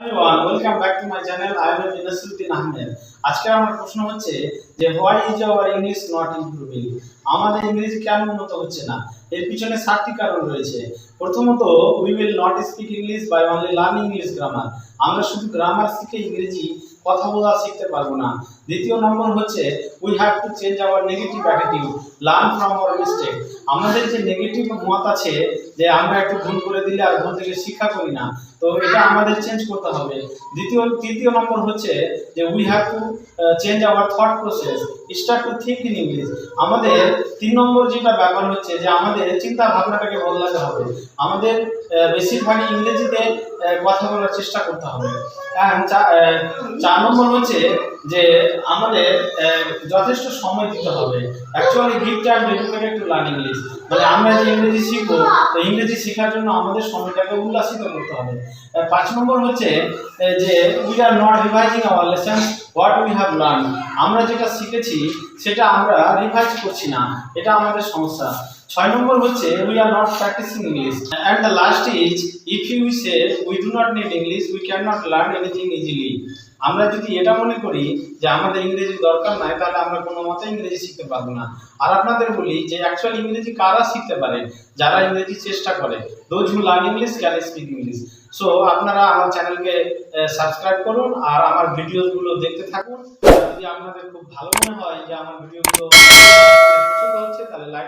Anyway. Welcome back to my channel. I am Nasruddin Ahmed. আজকে আমার প্রশ্ন হচ্ছে যে why is our English not improving আমাদের ইংরেজি কেন উন্নত হচ্ছে না? এর পিছনে সাতটি কারণ রয়েছে। প্রথমত we will not speak English by only learning English grammar আমরা শুধু গ্রামার শিখে ইংরেজি কথা বলা শিখতে পারব না। দ্বিতীয় নম্বর হচ্ছে we have to change our negative attitude learn from our mistake আমাদের যে নেগেটিভ মত আছে, যে আমরা একটু ভুল করে দিলে আর ভুল থেকে শিক্ষা করি না, তো এটা আমাদের চেঞ্জ করতে হবে। দ্বিতীয়, তৃতীয় নম্বর হচ্ছে যে we have to change our thought process start to think in English আমাদের তিন নম্বর যেটা ব্যাপার হচ্ছে যে আমাদের চিন্তা ভাবনাটাকে বদলাতে হবে। আমাদের বেশিরভাগই ইংরেজিতে কথা বলার চেষ্টা করতে হবে। চার নম্বর হচ্ছে যে আমাদের যথেষ্ট সময় দিতে হবে। Actually give time dedicated to learn English মানে আমরা যে ইংরেজি শিখব, তো ইংরেজি শেখার জন্য আমাদের সময়টাকে উল্লাসিত করতে হবে। পাঁচ নম্বর হচ্ছে যে we are not revising our lesson what we have learn আমরা যেটা শিখেছি, সেটা আমরা রিভাইজ করছি না। এটা আমাদের সমস্যা। ছয় নম্বর হচ্ছে we are not practising English and the last is if you say we do not need English we can not learn anything easily আমরা যদি এটা মনে করি যে আমাদের ইংরেজি দরকার নাই, তাহলে আমরা কোনো মতে ইংরেজি শিখতে পারব না। আর আপনাদের বলি যে অ্যাকচুয়ালি ইংরেজি কারা শিখতে পারে? যারা ইংরেজি চেষ্টা করে। Those who learn English can speak English so আপনারা আমার চ্যানেলকে সাবস্ক্রাইব করুন আর আমার ভিডিওগুলো দেখতে থাকুন। যদি আপনাদের খুব ভালো মনে হয় যে আমার ভিডিওগুলো লাইক